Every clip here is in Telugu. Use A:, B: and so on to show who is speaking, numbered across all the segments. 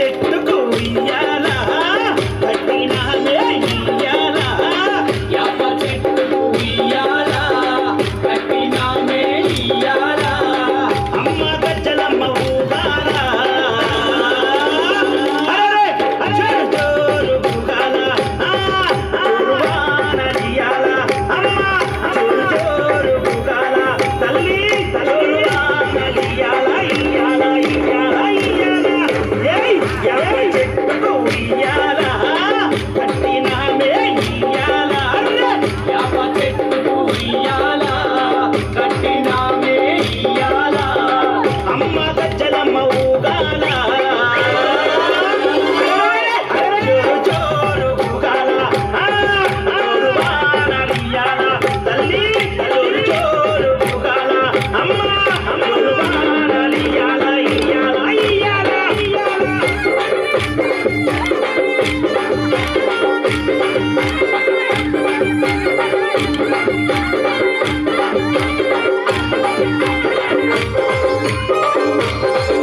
A: check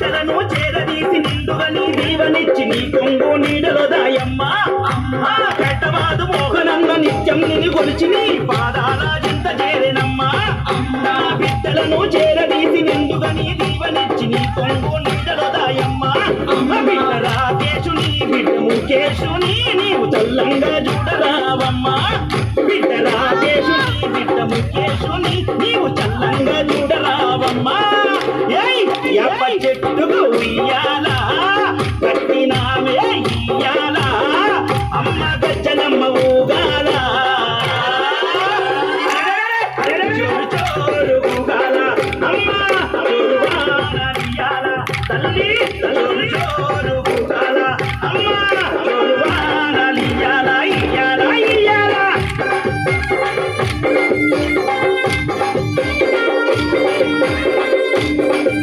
A: బిడ్డలను చేరదీసి నిండుగని దీవనిచ్చి నీ కొంగు నీడలో దాయమ్మా. అమ్మా కట్టవాదు మోహనన్న నిత్యం నిని కొలిచి నీ పాదాల చింత చేరినమ్మా. అమ్మా బిడ్డలను చేరదీసి నిండుగని దీవనిచ్చి నీ కొంగు నీడలో దాయమ్మా. అమ్మ బిడ్డ రాకేశుని బిడ్డ ముఖేశుని నీవు చల్లంగా చూడరావమ్మా. బిడ్డ రాకేశుని బిడ్డ ముఖేశుని నీవు చల్లంగా చూడరావమ్మా. ఏయ్ ఎప్ప చెట్టుకు ఉయ్యాలా?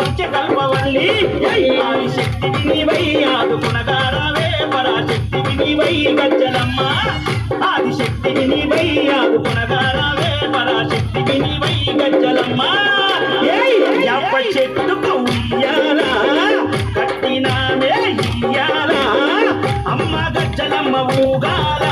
A: వచ్చే కల్పవల్లి శక్తికి నీవై ఆదుకునగారావే పరాశక్తికి నీవై గజ్జలమ్మ. ఆదిశక్తికి నీవై ఆదుకునగారావే పరాశక్తికి నీవై గజ్జలమ్మ. ఎప్ప చెట్టుకు ఉయ్యాలా? కట్టినామే ఇయ్యాలా అమ్మ గజ్జలమ్మ ఊగాల?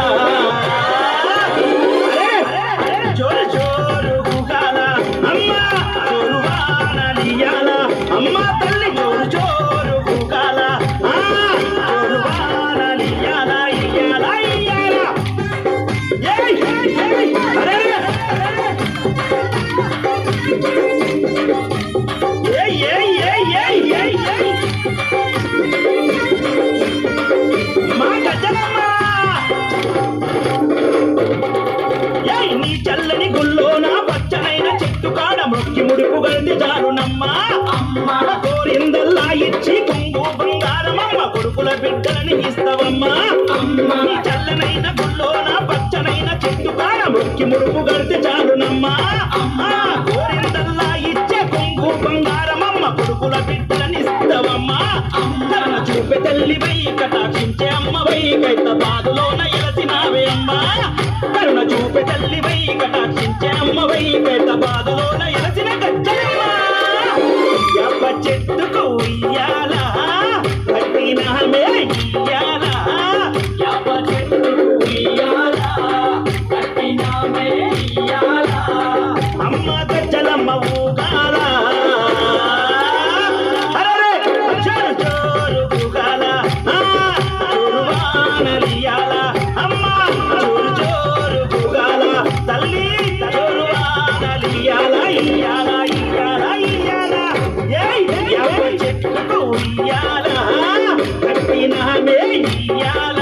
A: దారుణమ్మా. అమ్మ కోరిందల్లా ఇచ్చి కొంగు బంగారమమ్మ కొడుకుల బిడ్డలని ఇస్తావమ్మా.
B: అమ్మ
A: చల్లనైన గుళ్ళోన పచ్చనైన చెట్టు కాన మొక్కి మురుపు గడితే చాలునమ్మా.
B: అమ్మ
A: కోరిందల్లా ఇచ్చే కొంగు బంగారమమ్మ కొడుకుల బిడ్డలని ఇస్తావమ్మా.
B: అమ్మ
A: చూపే తల్లి వై కటాక్షించే అమ్మ వై కైత బాధలోన ఎలసినావే అమ్మా. కరుణ చూపే తల్లి వై కటాక్షించే అమ్మ వై కైత బాధలోన ఉయ్యాల. కట్టినామే ఇయ్యాల.